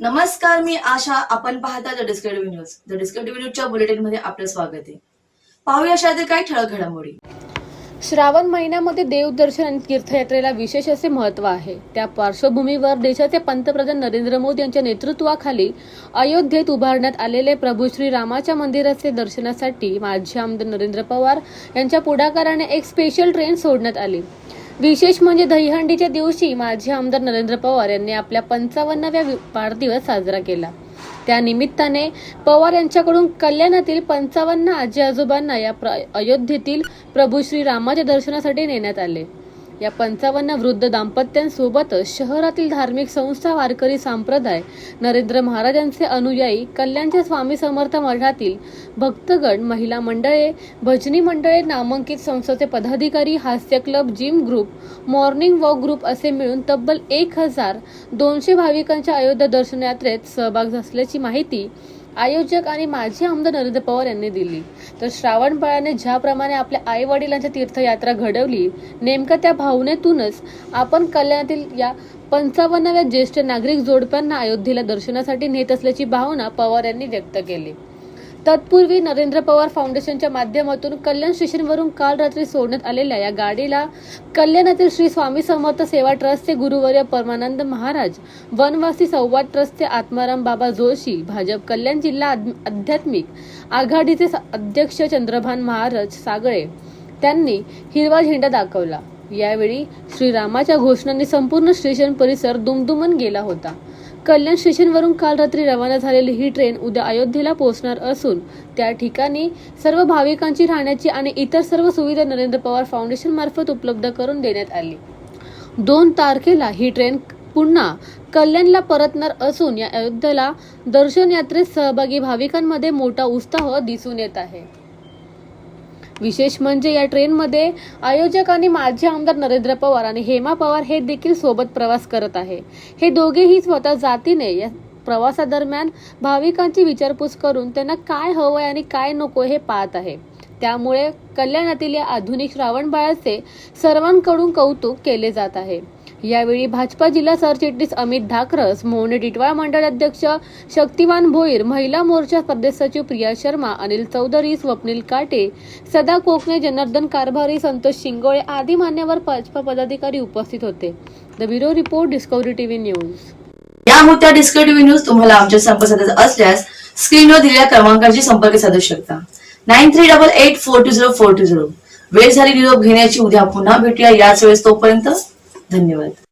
नमस्कार मी आशा. आपण पाहता the distinctive news the distinctive न्यूजच्या बुलेटिनमध्ये आपलं स्वागत आहे. पाहूया अशातील काही ठळक घडामोडी. श्रावण महिन्यामध्ये देवदर्शन आणि तीर्थयात्रेला विशेष असे महत्त्व आहे. त्या पार्श्वभूमीवर देशाचे पंतप्रधान नरेंद्र मोदी यांच्या नेतृत्वाखाली अयोध्येत उभारण्यात आलेले प्रभू श्री रामाच्या मंदिराचे दर्शनासाठी माजी आमदार नरेंद्र पवार यांच्या पुढाकाराने एक स्पेशल ट्रेन सोडण्यात आली. विशेष म्हणजे दहीहंडीच्या दिवशी माजी आमदार नरेंद्र पवार यांनी आपल्या पंचावन्नाव्या वाढदिवस साजरा केला. त्या निमित्ताने पवार यांच्याकडून कल्याणातील पंचावन्न आजी आजोबांना या प्र- अयोध्येतील प्रभू श्री रामाच्या दर्शनासाठी नेण्यात आले. या पंचावन्न वृद्ध दाम्पत्यांसोबतच शहरातील धार्मिक संस्था वारकरी संप्रदाय नरेंद्र महाराजांचे अनुयायी कल्याणच्या स्वामी समर्थ मठातील भक्तगण महिला मंडळे भजनी मंडळे नामांकित संस्थेचे पदाधिकारी हास्य club gym group morning walk group असे मिळून तब्बल एक हजार दोनशे भाविकांच्या अयोध्या दर्शन यात्रेत सहभाग असल्याची माहिती आयोजक आणि माजी आमदार नरेंद्र पवार यांनी दिली. तर श्रावण बाळाने ज्याप्रमाणे आपल्या आई वडिलांची तीर्थयात्रा घडवली नेमक्या त्या भावनेतूनच आपण कल्याणातील या पंचावन्नाव्या ज्येष्ठ नागरिक जोडप्यांना अयोध्येला दर्शनासाठी नेत असल्याची भावना पवार यांनी व्यक्त केली. तत्पूर्वी नरेंद्र पवार फाउंडेशनच्या माध्यमातून कल्याण स्टेशनवरून काल रात्री सोडण्यात आलेल्या या गाडीला कल्याणातील श्री स्वामी समर्थ सेवा ट्रस्टचे गुरुवर्य परमानंद महाराज वनवासी संवाद ट्रस्टचे आत्माराम बाबा जोशी भाजप कल्याण जिल्हा आद- आध्यात्मिक आघाडीचे स- अध्यक्ष चंद्रभान महाराज सागळे त्यांनी हिरवा झेंडा दाखवला. यावेळी श्रीरामाच्या घोषणांनी संपूर्ण स्टेशन परिसर दुमदुमन गेला होता. कल्याण स्टेशनवरून काल रात्री रवाना झालेली ही ट्रेन उद्या अयोध्येला पोहोचणार असून त्या ठिकाणी सर्व भाविकांची राहण्याची आणि इतर सर्व सुविधा नरेंद्र पवार फाउंडेशन मार्फत उपलब्ध करून देण्यात आली. दोन तारखेला ही ट्रेन पुन्हा कल्याणला परतणार असून या अयोध्येला दर्शन यात्रेत सहभागी भाविकांमध्ये मोठा उत्साह दिसून येत आहे. विशेष म्हणजे या ट्रेनमध्ये आयोजक आणि माजी आमदार नरेंद्र पवार आणि हेमा पवार हे देखील सोबत प्रवास करत आहे. हे दोघेही स्वतः जातीने या प्रवासादरम्यान भाविकांची विचारपूस करून त्यांना काय हवंय आणि काय नको हे पाहत आहे. त्यामुळे कल्याणातील या आधुनिक श्रावण बाळाचे सर्वांकडून कौतुक केले जात आहे. यावेळी भाजपा जिल्हा सरचिटणीस अमित धाकरस मोहने टिटवाळा मंडळ अध्यक्ष शक्तिवान भोईर महिला मोर्चा प्रदेश सचिव प्रिया शर्मा अनिल चौधरी स्वप्नील काटे सदा कोकणे जनार्दन कारभारी संतोष शिंगोळे आदी मान्यवर भाजपा पदाधिकारी उपस्थित होते. The bureau report Discovery TV news. या होत्या डिस्कटिव्ह न्यूज तुम्हाला आमच्या संपर्क साधायचा असल्यास स्क्रीनवर दिलेल्या क्रमांकाशी संपर्क साधू शकता. Nine three double eight four two zero four two zero. वेळ झाली निरोप घेण्याची उद्या पुन्हा भेटूया. याच वेळेस तोपर्यंत धन्यवाद.